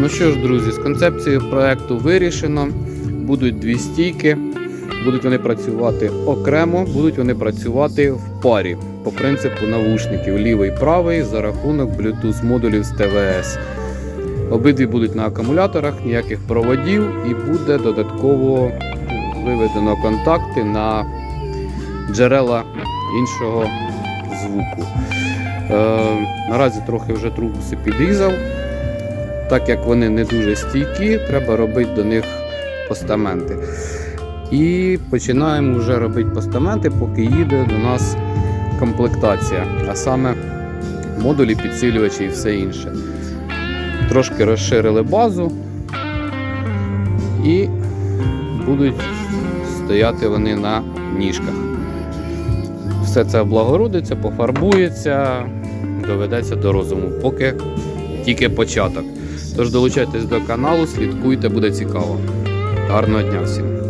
Ну що ж, друзі, з концепцією проекту вирішено. Будуть дві стійки. Будуть вони працювати окремо, будуть вони працювати в парі по принципу навушників лівий правий за рахунок Bluetooth модулів з ТВС. Обидві будуть на акумуляторах, ніяких проводів, і буде додатково виведено контакти на джерела іншого звуку. Е, наразі трохи вже трубуси підрізав. Так як вони не дуже стійкі, треба робити до них постаменти. І починаємо вже робити постаменти, поки їде до нас комплектація, а саме модулі, підсилювачі і все інше. Трошки розширили базу і будуть стояти вони на ніжках. Все це облагородиться, пофарбується, доведеться до розуму, поки тільки початок. Тож долучайтесь до каналу, слідкуйте, буде цікаво. Гарного дня всім!